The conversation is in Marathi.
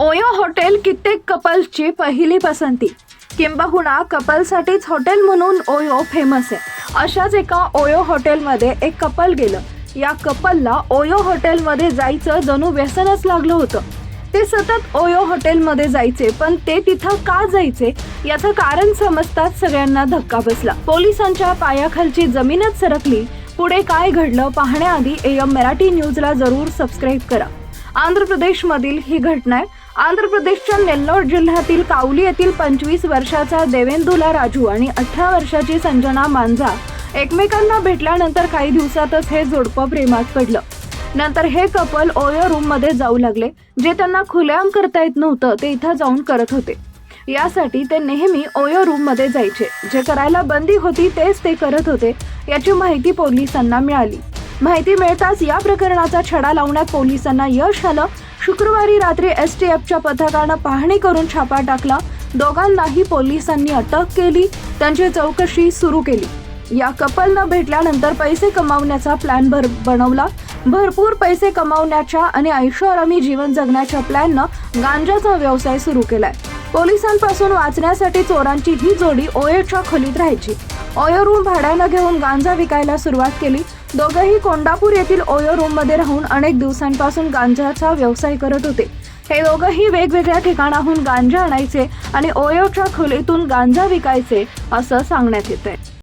ओयो हॉटेल कित्येक कपल्सची पहिली पसंती. किंबहुना कपलसाठीच हॉटेल म्हणून ओयो फेमस आहे. अशाच एका ओयो हॉटेलमध्ये एक कपल गेलं. या कपलला ओयो हॉटेलमध्ये जायचं जणू व्यसनच लागलं होतं. ते सतत ओयो हॉटेलमध्ये जायचे पण ते तिथं का जायचे याचं कारण समजताच सगळ्यांना धक्का बसला. पोलिसांच्या पायाखालची जमीनच सरकली. पुढे काय घडलं पाहण्याआधी एम मराठी न्यूजला जरूर सबस्क्राईब करा. आंध्र प्रदेशमधील ही घटना आहे. आंध्र प्रदेशच्या नेल्लोर जिल्ह्यातील कावली येथील पंचवीस वर्षाचा देवेंदुला राजू आणि अठरा वर्षाची संजना मांजा एकमेकांना भेटल्यानंतर काही दिवसातच हे जोडपं प्रेमात पडलं. नंतर हे कपल ओयो रूममध्ये जाऊ लागले. जे त्यांना खुलेआम करता येत नव्हतं ते इथं जाऊन करत होते. यासाठी ते नेहमी ओयो रूममध्ये जायचे. जे करायला बंदी होती तेच ते करत होते याची माहिती पोलिसांना मिळाली. माहिती मिळताच या प्रकरणाचा छडा लावण्यात पोलिसांना यश आलं. शुक्रवारी रात्री एस टी एफच्या पथकानं पाहणी करून छापा टाकला. दोघांनाही पोलिसांनी अटक केली. त्यांची चौकशी सुरू केली. या कपलनं भेटल्यानंतर पैसे कमावण्याचा प्लॅन भर बनवला. भरपूर पैसे कमावण्याच्या आणि ऐशोआरामी जीवन जगण्याच्या प्लॅननं गांजाचा व्यवसाय सुरू केलाय. पोलिसांपासून वाचण्यासाठी चोरांची ही जोडी ओयोच्या खोलीत राहायची. ओयो रूम भाड्यानं घेऊन गांजा विकायला सुरुवात केली. दोघंही कोंडापूर येथील ओयो रूममध्ये राहून अनेक दिवसांपासून गांजाचा व्यवसाय करत होते. हे दोघंही वेगवेगळ्या ठिकाणाहून गांजा आणायचे आणि ओयोच्या खोलीतून गांजा विकायचे असं सांगण्यात येत आहे